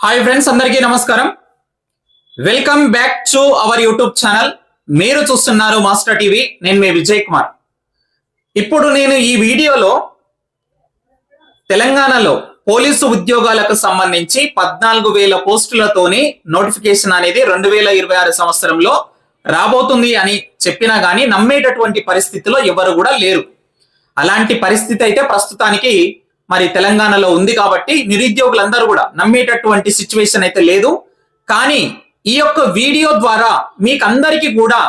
Hi friends అందరికీ నమస్కారం. Welcome back to our YouTube channel మీరు చూస్తున్నారు మాస్టర్ టీవీ నేను మీ విజయ్ కుమార్. ఇప్పుడు నేను ఈ వీడియోలో తెలంగాణలో పోలీసు ఉద్యోగాలకు సంబంధించి పద్నాలుగు వేల పోస్టులతోని నోటిఫికేషన్ అనేది రెండు వేల ఇరవై ఆరు సంవత్సరంలో రాబోతుంది అని చెప్పినా గానీ నమ్మేటటువంటి పరిస్థితిలో ఎవరు కూడా లేరు. అలాంటి పరిస్థితి అయితే ప్రస్తుతానికి మరి తెలంగాణలో ఉంది కాబట్టి నిరుద్యోగులందరూ కూడా నమ్మేటటువంటి సిచ్యువేషన్ అయితే లేదు. కానీ ఈ యొక్క వీడియో ద్వారా మీకు అందరికీ కూడా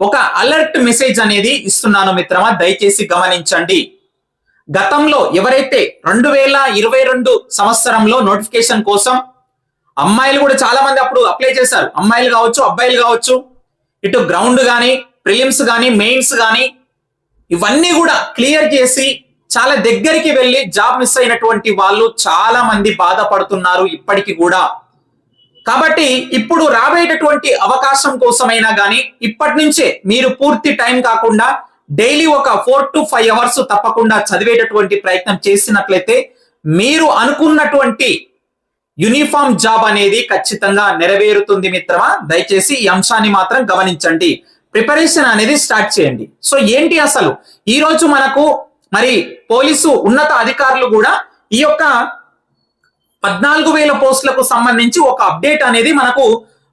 ఒక అలర్ట్ మెసేజ్ అనేది ఇస్తున్నాను మిత్రమా. దయచేసి గమనించండి. గతంలో ఎవరైతే రెండు వేల ఇరవై రెండు సంవత్సరంలో నోటిఫికేషన్ కోసం అమ్మాయిలు కూడా చాలా మంది అప్పుడు అప్లై చేశారు. అమ్మాయిలు కావచ్చు అబ్బాయిలు కావచ్చు ఇటు గ్రౌండ్ కానీ ప్రిలిమ్స్ కానీ మెయిన్స్ కానీ ఇవన్నీ కూడా క్లియర్ చేసి చాలా దగ్గరికి వెళ్ళి జాబ్ మిస్ అయినటువంటి వాళ్ళు చాలా మంది బాధపడుతున్నారు ఇప్పటికి కూడా. కాబట్టి ఇప్పుడు రాబోయేటటువంటి అవకాశం కోసమైనా కానీ ఇప్పటి నుంచే మీరు పూర్తి టైం కాకుండా డైలీ ఒక ఫోర్ టు ఫైవ్ అవర్స్ తప్పకుండా చదివేటటువంటి ప్రయత్నం చేసినట్లయితే మీరు అనుకున్నటువంటి యూనిఫామ్ జాబ్ అనేది ఖచ్చితంగా నెరవేరుతుంది మిత్రమా? దయచేసి ఈ అంశాన్ని మాత్రం గమనించండి. ప్రిపరేషన్ అనేది స్టార్ట్ చేయండి. సో ఏంటి అసలు? ఈ రోజు మనకు మరి పోలీసు ఉన్నత అధికారులు కూడా ఈ యొక్క పద్నాలుగు వేల పోస్టులకు సంబంధించి ఒక అప్డేట్ అనేది మనకు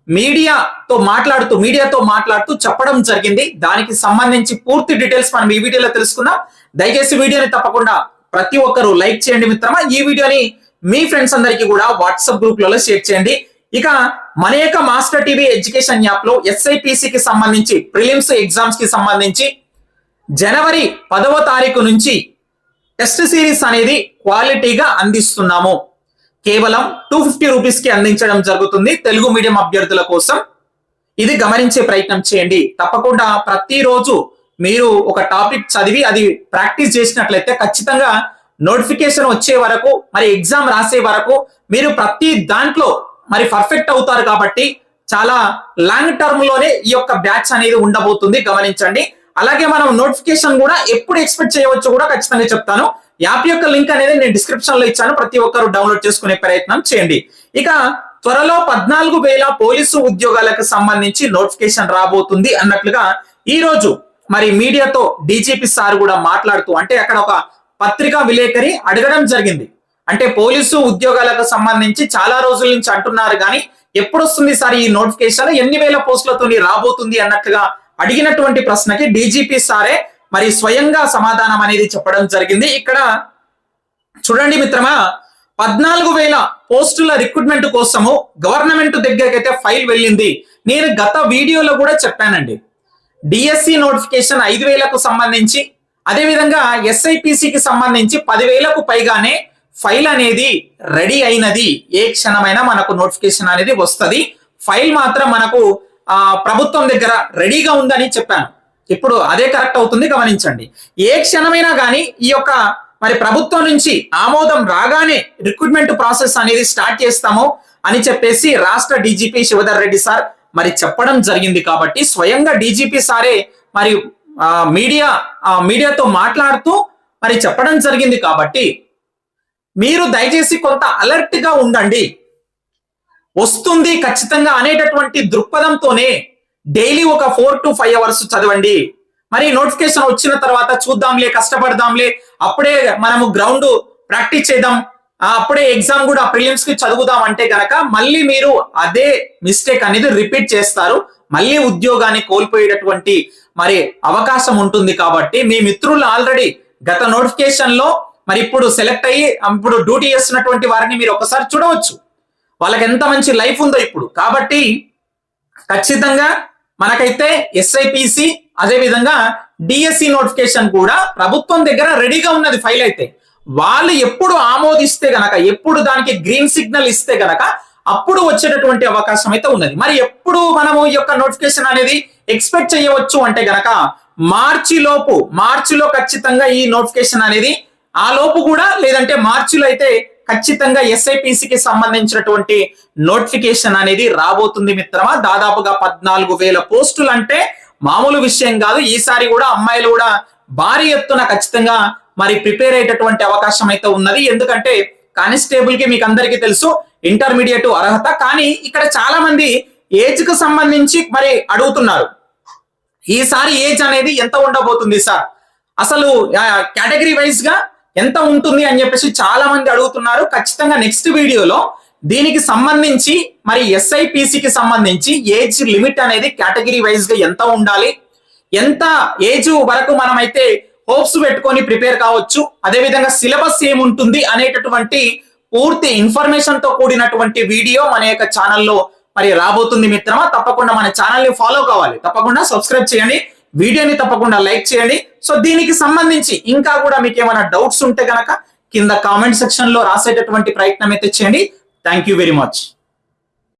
మీడియాతో మాట్లాడుతూ మీడియాతో మాట్లాడుతూ చెప్పడం జరిగింది. దానికి సంబంధించి పూర్తి డీటెయిల్స్ మనం ఈ వీడియోలో తెలుసుకుందాం. దయచేసి వీడియోని తప్పకుండా ప్రతి ఒక్కరూ లైక్ చేయండి మిత్రమా. ఈ వీడియోని మీ ఫ్రెండ్స్ అందరికీ కూడా వాట్సాప్ గ్రూప్లలో షేర్ చేయండి. ఇక మన యొక్క మాస్టర్ టీవీ ఎడ్యుకేషన్ యాప్లో ఎస్ఐపిసికి సంబంధించి ప్రిలిమ్స్ ఎగ్జామ్స్కి సంబంధించి జనవరి పదవ తారీఖు నుంచి టెస్ట్ సిరీస్ అనేది క్వాలిటీగా అందిస్తున్నాము. కేవలం టూ ఫిఫ్టీ రూపీస్కి అందించడం జరుగుతుంది తెలుగు మీడియం అభ్యర్థుల కోసం. ఇది గమనించే ప్రయత్నం చేయండి. తప్పకుండా ప్రతిరోజు మీరు ఒక టాపిక్ చదివి అది ప్రాక్టీస్ చేసినట్లయితే ఖచ్చితంగా నోటిఫికేషన్ వచ్చే వరకు మరి ఎగ్జామ్ రాసే వరకు మీరు ప్రతి దాంట్లో మరి పర్ఫెక్ట్ అవుతారు కాబట్టి చాలా లాంగ్ టర్మ్లోనే ఈ యొక్క బ్యాచ్ అనేది ఉండబోతుంది. గమనించండి. అలాగే మనం నోటిఫికేషన్ కూడా ఎప్పుడు ఎక్స్పెక్ట్ చేయవచ్చు కూడా ఖచ్చితంగా చెప్తాను. యాప్ యొక్క లింక్ అనేది నేను డిస్క్రిప్షన్లో ఇచ్చాను. ప్రతి ఒక్కరు డౌన్లోడ్ చేసుకునే ప్రయత్నం చేయండి. ఇక త్వరలో పద్నాలుగు వేల పోలీసు ఉద్యోగాలకు సంబంధించి నోటిఫికేషన్ రాబోతుంది అన్నట్లుగా ఈ రోజు మరి మీడియాతో డీజీపీ సార్ కూడా మాట్లాడుతూ అంటే అక్కడ ఒక పత్రికా విలేకరి అడగడం జరిగింది. అంటే పోలీసు ఉద్యోగాలకు సంబంధించి చాలా రోజుల నుంచి అంటున్నారు కానీ ఎప్పుడు వస్తుంది సార్ ఈ నోటిఫికేషన్? ఎన్ని వేల పోస్టులతో రాబోతుంది అన్నట్లుగా అడిగినటువంటి ప్రశ్నకి డీజీపీ సారే మరి స్వయంగా సమాధానం అనేది చెప్పడం జరిగింది. ఇక్కడ చూడండి మిత్రమా పద్నాలుగు వేల పోస్టుల రిక్రూట్మెంట్ కోసము గవర్నమెంట్ దగ్గరికి అయితే ఫైల్ వెళ్ళింది. నేను గత వీడియోలో కూడా చెప్పానండి. డిఎస్సి నోటిఫికేషన్ ఐదు వేలకు సంబంధించి అదేవిధంగా ఎస్ఐపిసికి సంబంధించి పదివేలకు పైగానే ఫైల్ అనేది రెడీ అయినది. ఏ క్షణమైనా మనకు నోటిఫికేషన్ అనేది వస్తుంది. ఫైల్ మాత్రం మనకు ప్రభుత్వం దగ్గర రెడీగా ఉందని చెప్పాను. ఇప్పుడు అదే కరెక్ట్ అవుతుంది గమనించండి. ఏ క్షణమైనా కానీ ఈ యొక్క మరి ప్రభుత్వం నుంచి ఆమోదం రాగానే రిక్రూట్మెంట్ ప్రాసెస్ అనేది స్టార్ట్ చేస్తాము అని చెప్పేసి రాష్ట్ర డీజీపీ శివధర్ రెడ్డి సార్ మరి చెప్పడం జరిగింది కాబట్టి స్వయంగా డీజీపీ సారే మరి మీడియా మీడియాతో మాట్లాడుతూ మరి చెప్పడం జరిగింది కాబట్టి మీరు దయచేసి కొంత అలర్ట్గా ఉండండి. వస్తుంది ఖచ్చితంగా అనేటటువంటి దృక్పథంతోనే డైలీ ఒక ఫోర్ టు ఫైవ్ అవర్స్ చదవండి. మరి నోటిఫికేషన్ వచ్చిన తర్వాత చూద్దాంలే కష్టపడదాంలే అప్పుడే మనము గ్రౌండ్ ప్రాక్టీస్ చేద్దాం. అప్పుడే ఎగ్జామ్ కూడా ప్రిలిమ్స్కి చదువుదాం అంటే గనక మళ్ళీ మీరు అదే మిస్టేక్ అనేది రిపీట్ చేస్తారు. మళ్ళీ ఉద్యోగాన్ని కోల్పోయేటటువంటి మరి అవకాశం ఉంటుంది కాబట్టి మీ మిత్రులు ఆల్రెడీ గత నోటిఫికేషన్లో మరి ఇప్పుడు సెలెక్ట్ అయ్యి ఇప్పుడు డ్యూటీ చేస్తున్నటువంటి వారిని మీరు ఒకసారి చూడవచ్చు. వాళ్ళకి ఎంత మంచి లైఫ్ ఉందో ఇప్పుడు. కాబట్టి ఖచ్చితంగా మనకైతే ఎస్ఐపిసి అదేవిధంగా డిఎస్సి నోటిఫికేషన్ కూడా ప్రభుత్వం దగ్గర రెడీగా ఉన్నది ఫైల్ అయితే. వాళ్ళు ఎప్పుడు ఆమోదిస్తే గనక ఎప్పుడు దానికి గ్రీన్ సిగ్నల్ ఇస్తే గనక అప్పుడు వచ్చేటటువంటి అవకాశం అయితే ఉన్నది. మరి ఎప్పుడు మనము ఈ యొక్క నోటిఫికేషన్ అనేది ఎక్స్పెక్ట్ చేయవచ్చు అంటే గనక మార్చి లోపు మార్చిలో ఖచ్చితంగా ఈ నోటిఫికేషన్ అనేది ఆ లోపు కూడా లేదంటే మార్చిలో అయితే ఖచ్చితంగా ఎస్ఐపిసికి సంబంధించినటువంటి నోటిఫికేషన్ అనేది రాబోతుంది మిత్రమా. దాదాపుగా పద్నాలుగు వేల పోస్టులు అంటే మామూలు విషయం కాదు. ఈసారి కూడా అమ్మాయిలు కూడా భారీ ఎత్తున ఖచ్చితంగా మరి ప్రిపేర్ అయ్యేటటువంటి అవకాశం అయితే ఉన్నది. ఎందుకంటే కానిస్టేబుల్కి మీకు అందరికీ తెలుసు ఇంటర్మీడియట్ అర్హత. కానీ ఇక్కడ చాలా మంది ఏజ్కు సంబంధించి మరి అడుగుతున్నారు. ఈసారి ఏజ్ అనేది ఎంత ఉండబోతుంది సార్? అసలు కేటగిరీ వైజ్గా ఎంత ఉంటుంది అని చెప్పేసి చాలా మంది అడుగుతున్నారు. ఖచ్చితంగా నెక్స్ట్ వీడియోలో దీనికి సంబంధించి మరి ఎస్ఐపిసికి సంబంధించి ఏజ్ లిమిట్ అనేది కేటగిరీ వైజ్గా ఎంత ఉండాలి? ఎంత ఏజ్ వరకు మనం అయితే హోప్స్ పెట్టుకొని ప్రిపేర్ కావచ్చు? అదే విధంగా సిలబస్ ఏముంటుంది అనేటటువంటి పూర్తి ఇన్ఫర్మేషన్తో కూడినటువంటి వీడియో మన యొక్క ఛానల్లో మరి రాబోతుంది మిత్రమా? తప్పకుండా మన ఛానల్ని ఫాలో కావాలి. తప్పకుండా సబ్స్క్రైబ్ చేయండి. వీడియోని తప్పకుండా లైక్ చేయండి. సో దీనికి సంబంధించి ఇంకా కూడా మీకు ఏమైనా డౌట్స్ ఉంటే గనక కింద కామెంట్ సెక్షన్లో రాసేటటువంటి ప్రయత్నం అయితే చేయండి. Thank you very much